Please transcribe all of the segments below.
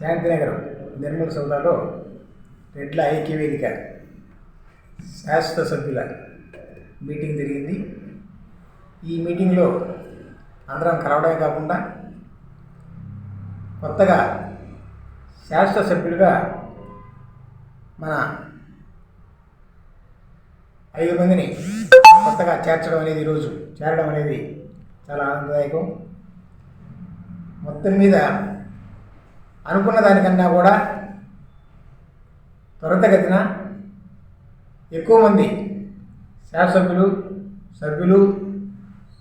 శాంతినగరం నిర్మల్ సౌదాలో రెడ్ల ఐక్య వేదిక. శాశ్వత సభ్యుల మీటింగ్ జరిగింది. ఈ మీటింగ్లో అందరం కలవడమే కాకుండా కొత్తగా శాశ్వత సభ్యులుగా మన ఐదు మందిని కొత్తగా చేర్చడం అనేది ఈరోజు చేరడం అనేది చాలా ఆనందదాయకం. మొత్తం మీద అనుకున్న దానికన్నా కూడా త్వరితగతిన ఎక్కువ మంది శాసనసభ్యులు సభ్యులు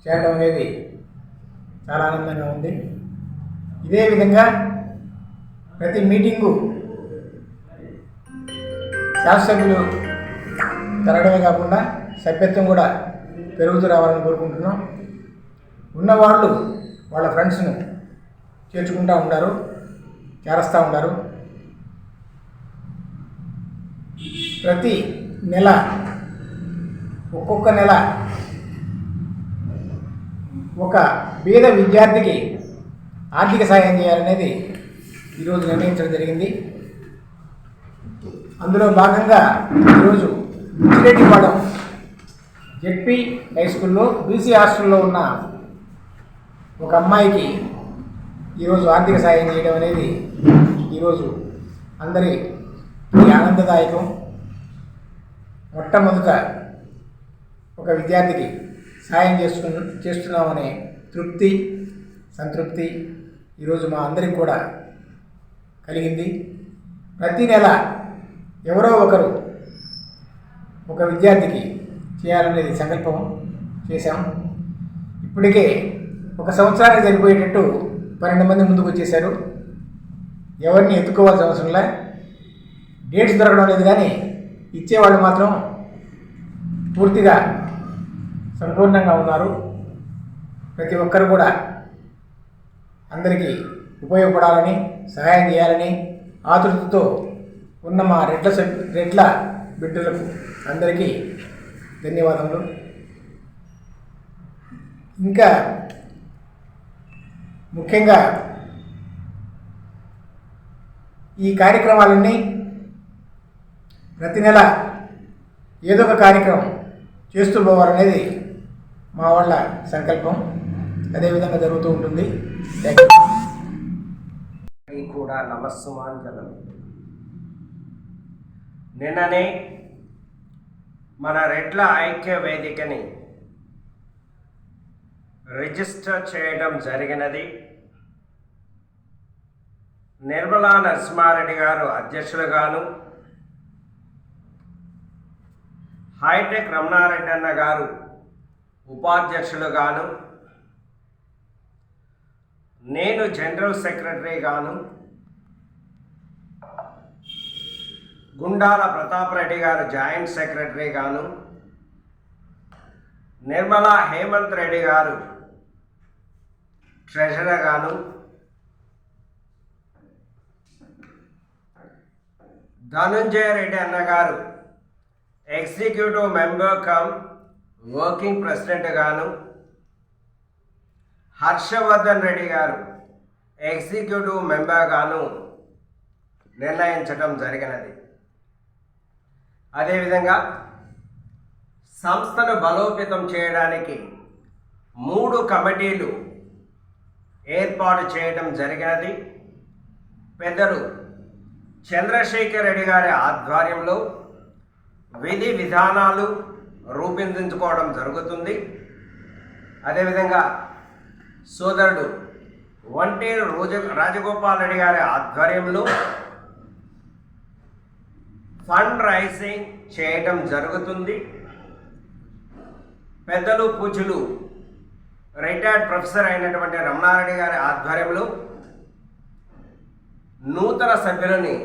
చేరడం అనేది చాలా ఆనందంగా ఉంది. ఇదే విధంగా ప్రతి మీటింగు శాసకులు పెరగడమే కాకుండా సభ్యత్వం కూడా పెరుగుతూ రావాలని కోరుకుంటున్నాం. ఉన్నవాళ్ళు వాళ్ళ ఫ్రెండ్స్ను చేర్చుకుంటూ ఉంటారు చేరస్తూ ఉంటారు ప్రతి నెల ఒక్కొక్క నెల ఒక బీద విద్యార్థికి ఆర్థిక సాయం చేయాలనేది ఈరోజు నిర్ణయించడం జరిగింది. అందులో భాగంగా ఈరోజు చిరెడ్డిపాలెం జెడ్పీ హై స్కూల్లో బీసీ హాస్టల్లో ఉన్న ఒక అమ్మాయికి ఈరోజు ఆర్థిక సాయం చేయడం అనేది ఈరోజు అందరి ఆనందదాయకం. మొట్టమొదట ఒక విద్యార్థికి సాయం చేస్తు చేస్తున్నామనే తృప్తి సంతృప్తి ఈరోజు మా అందరికి కూడా కలిగింది. ప్రతి నెల ఎవరో ఒకరు ఒక విద్యార్థికి చేయాలనేది సంకల్పం చేశాం. ఇప్పటికే ఒక సంవత్సరానికి సరిపోయేటట్టు పన్నెండు మంది ముందుకు వచ్చేసారు ఎవరిని ఎత్తుకోవాల్సిన అవసరంలా డేట్స్ దొరకడం లేదు కానీ ఇచ్చేవాళ్ళు మాత్రం పూర్తిగా సంపూర్ణంగా ఉన్నారు. ప్రతి ఒక్కరు కూడా అందరికీ ఉపయోగపడాలని సహాయం చేయాలని ఆతృతతో ఉన్న మా రెడ్ల రెడ్ల బిడ్డలకు అందరికీ ధన్యవాదములు. ఇంకా ముఖ్యంగా ఈ కార్యక్రమాలన్నీ ప్రతి నెల ఏదో ఒక కార్యక్రమం చేస్తూ పోవాలనేది మా వాళ్ళ సంకల్పం. అదేవిధంగా జరుగుతూ ఉంటుంది. థ్యాంక్ యూ అందరికీ కూడా నిన్ననే మన రెడ్ల ఐక్య వేదికని రిజిస్టర్ చేయడం జరిగినది. నిర్మలా నరసింహారెడ్డి గారు అధ్యక్షులుగాను హైటెక్ రమణారెడ్డి అన్న గారు ఉపాధ్యక్షులుగాను నేను జనరల్ సెక్రటరీగాను గుండాల ప్రతాప్ రెడ్డి గారు జాయింట్ సెక్రటరీగాను నిర్మలా హేమంత్ రెడ్డి గారు ట్రెజరర్గాను ధనుంజయ రెడ్డి అన్నగారు executive member cum working president గాను. హర్షవర్ధన్ రెడ్డి గారు ఎగ్జిక్యూటివ్ మెంబర్ గాను నిర్ణయించడం జరిగినది. అదేవిధంగా సంస్థను బలోపేతం చేయడానికి మూడు కమిటీలు ఏర్పాటు చేయడం జరిగినది. పెద్దలు చంద్రశేఖర్ రెడ్డి గారి ఆధ్వర్యంలో విధి విధానాలు రూపొందించుకోవడం జరుగుతుంది. అదేవిధంగా సోదరుడు వంటేరు రోజ రాజగోపాల్ రెడ్డి గారి ఆధ్వర్యంలో ఫండ్ రైజింగ్ చేయటం జరుగుతుంది. పెద్దలు పూజలు రిటైర్డ్ ప్రొఫెసర్ అయినటువంటి రమణారెడ్డి గారి ఆధ్వర్యంలో నూతన సభ్యులని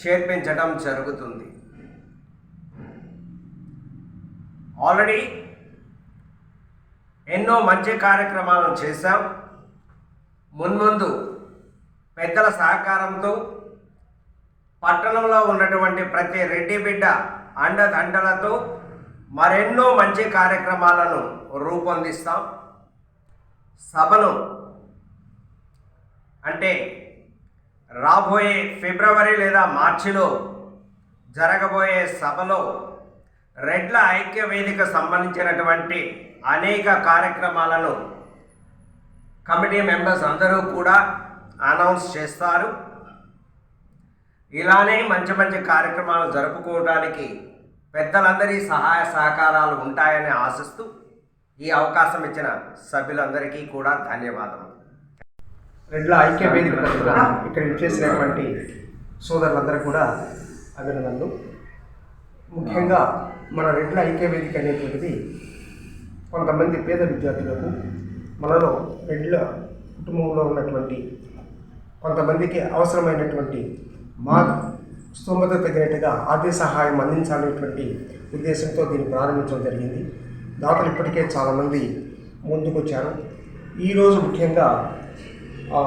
చేర్పించడం జరుగుతుంది. ఆల్రెడీ ఎన్నో మంచి కార్యక్రమాలను చేశాం. మున్ముందు పెద్దల సహకారంతో పట్టణంలో ఉన్నటువంటి ప్రతి రెడ్డి బిడ్డ అండదండలతో మరెన్నో మంచి కార్యక్రమాలను రూపొందిస్తాం. సభను అంటే రాబోయే ఫిబ్రవరి లేదా మార్చిలో జరగబోయే సభలో రెడ్ల ఐక్య వేదిక సంబంధించినటువంటి అనేక కార్యక్రమాలను కమిటీ మెంబర్స్ అందరూ కూడా అనౌన్స్ చేస్తారు. ఇలానే మంచి మంచి కార్యక్రమాలు జరుపుకోవడానికి పెద్దలందరి సహాయ సహకారాలు ఉంటాయని ఆశిస్తూ ఈ అవకాశం ఇచ్చిన సభ్యులందరికీ కూడా ధన్యవాదములు. రెడ్ల ఐక్య వేదిక తరఫున ఇక్కడ ఇచ్చేసినటువంటి సోదరులందరూ కూడా అభినందనలు. ముఖ్యంగా మన రెడ్ల ఐక్య వేదిక అనేటువంటిది కొంతమంది పేద విద్యార్థులకు మనలో రెడ్ల కుటుంబంలో ఉన్నటువంటి కొంతమందికి అవసరమైనటువంటి మా స్తోమత తగినట్టుగా ఆర్థిక సహాయం అందించాలనేటువంటి ఉద్దేశంతో దీన్ని ప్రారంభించడం జరిగింది. దాతలు ఇప్పటికే చాలామంది ముందుకొచ్చారు. ఈరోజు ముఖ్యంగా ఆ,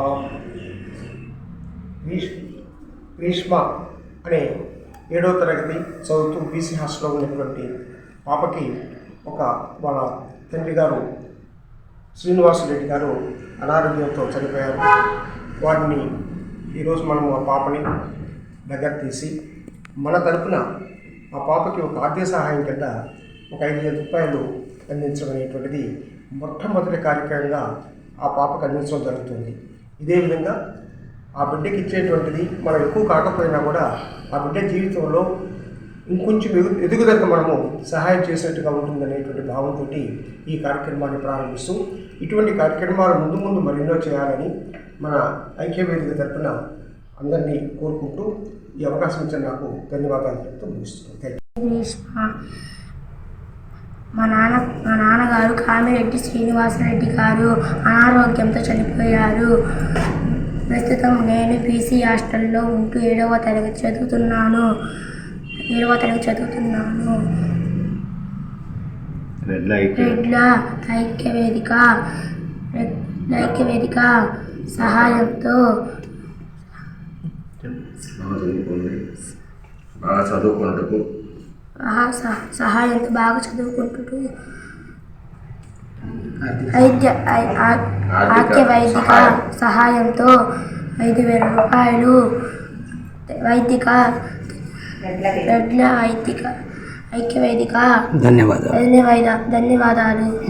గ్రీష్మ అనే ఏడవ తరగతి చదువుతూ బీసీ హాస్టల్లో ఉన్నటువంటి పాపకి ఒక వాళ్ళ తండ్రి గారు శ్రీనివాసరెడ్డి గారు అనారోగ్యంతో చనిపోయారు. వాటిని ఈరోజు మనము ఆ పాపని దగ్గర తీసి మన తరపున ఆ పాపకి ఒక ఆర్థిక సహాయం కింద ఒక ఐదు వేల రూపాయలు అందించడం అనేటువంటిది మొట్టమొదటి కార్యక్రమంగా ఆ పాపకు అందించడం జరుగుతుంది. ఇదే విధంగా ఆ బిడ్డకి ఇచ్చేటువంటిది మనం ఎక్కువ కాకపోయినా కూడా ఆ బిడ్డ జీవితంలో ఇంకొంచెం ఎదు ఎదుగుదలకు మనము సహాయం చేసినట్టుగా ఉంటుందనేటువంటి భావంతో ఈ కార్యక్రమాన్ని ప్రారంభిస్తూ ఇటువంటి కార్యక్రమాలు ముందు ముందు మరెన్నో చేయాలని మన ఐక్యవేదిక తరపున అందరినీ కోరుకుంటూ ఈ అవకాశం ఇచ్చిన నాకు ధన్యవాదాలు చెప్తూ ముగిస్తున్నాను. థ్యాంక్ యూ మా నాన్న మా నాన్నగారు కామిరెడ్డి శ్రీనివాసరెడ్డి గారు అనారోగ్యంతో చనిపోయారు. ప్రస్తుతం నేను పీసీ హాస్టల్లో ఉంటూ ఏడవ తరగతి చదువుతున్నాను. ఏడవ తరగతి చదువుతున్నాను. రెడ్ల ఐక్య వేదిక రెడ్ల ఐక్య వేదిక సహాయంతో బాగా సహాయంతో బాగా చదువుకుంటూ వైద్య ఐ- ఆ- ఆఖ్య వైదిక సహాయంతో ఐదు వేల రూపాయలు వైదిక రెడ్ల వైదిక ఐక్య వేదిక. ధన్యవాదాలు. ధన్యవాద ధన్యవాదాలు.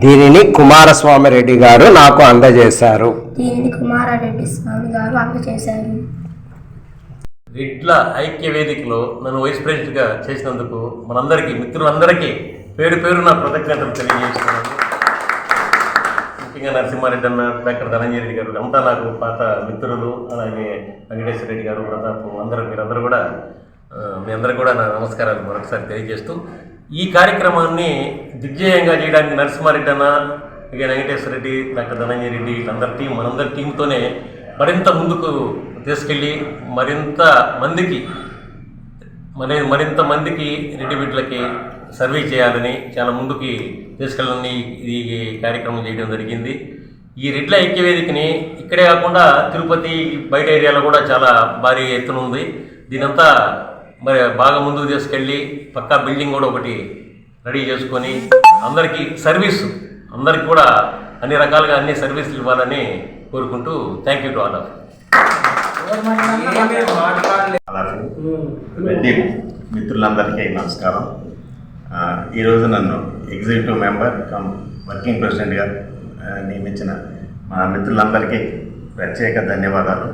దీనిని కుమారస్వామి రెడ్డి గారు నాకు అందజేశారు. దీనిని కుమారారెడ్డి స్వామి గారు అందజేశారు. ఇట్ల ఐక్య వేదికలో నన్ను వైస్ ప్రెసిడెంట్గా చేసినందుకు మనందరికీ మిత్రులందరికీ పేరు పేరు నా కృతజ్ఞతలు తెలియజేస్తున్నాను. ముఖ్యంగా నరసింహారెడ్డి అన్న డాక్టర్ ధనంజయ రెడ్డి గారు అంతా నాకు పాత మిత్రులు అలాగే వెంకటేశ్వర రెడ్డి గారు ప్రతాప్ అందరూ మీరందరూ కూడా మీ అందరూ కూడా నా నమస్కారాలు మరొకసారి తెలియజేస్తూ ఈ కార్యక్రమాన్ని దిగ్జయంగా చేయడానికి నరసింహారెడ్డి అన్న ఇక వెంకటేశ్వర రెడ్డి డాక్టర్ ధనంజయ రెడ్డి వీళ్ళందరి టీం మనందరి టీంతోనే మరింత ముందుకు తీసుకెళ్ళి మరింత మందికి మరి మరింత మందికి రెడ్డిబిడ్లకి సర్వే సర్వీస్ చేయాలని చాలా ముందుకి తీసుకెళ్ళని ఈ కార్యక్రమం చేయడం జరిగింది. ఈ రెడ్ల ఐక్యవేదికని ఇక్కడే కాకుండా తిరుపతి బయట ఏరియాలో కూడా చాలా భారీ ఎత్తున ఉంది. దీనంతా మరి బాగా ముందుకు తీసుకెళ్ళి పక్కా బిల్డింగ్ కూడా ఒకటి రెడీ చేసుకొని అందరికీ సర్వీస్ అందరికీ కూడా అన్ని రకాలుగా అన్ని సర్వీసులు ఇవ్వాలని కోరుకుంటూ thank you to all of Reddy మిత్రులందరికీ నమస్కారం. ఈరోజు నన్ను ఎగ్జిక్యూటివ్ మెంబర్ కమ్ వర్కింగ్ ప్రెసిడెంట్గా నియమించిన మా మిత్రులందరికీ ప్రత్యేక ధన్యవాదాలు.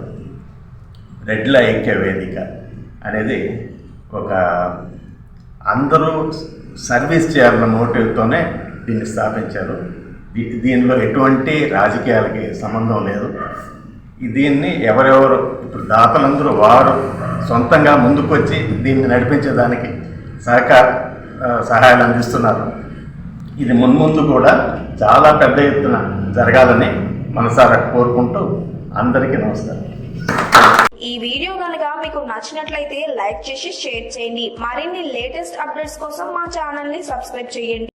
రెడ్ల ఐక్య వేదిక అనేది ఒక అందరూ సర్వీస్ చేయాలన్న మోటివ్తోనే దీన్ని స్థాపించారు. దీనిలో ఎటువంటి రాజకీయాలకి సంబంధం లేదు. దీన్ని ఎవరెవరు ఇప్పుడు దాతలందరూ వారు సొంతంగా ముందుకొచ్చి దీన్ని నడిపించేదానికి సహకార సహాయాలు అందిస్తున్నారు. ఇది మున్ముందు కూడా చాలా పెద్ద ఎత్తున జరగాలని మనసారా కోరుకుంటూ అందరికీ నమస్కారం. ఈ వీడియో కనుక మీకు నచ్చినట్లయితే లైక్ చేసి షేర్ చేయండి. మరిన్ని లేటెస్ట్ అప్డేట్స్ కోసం మా ఛానల్ని సబ్స్క్రైబ్ చేయండి.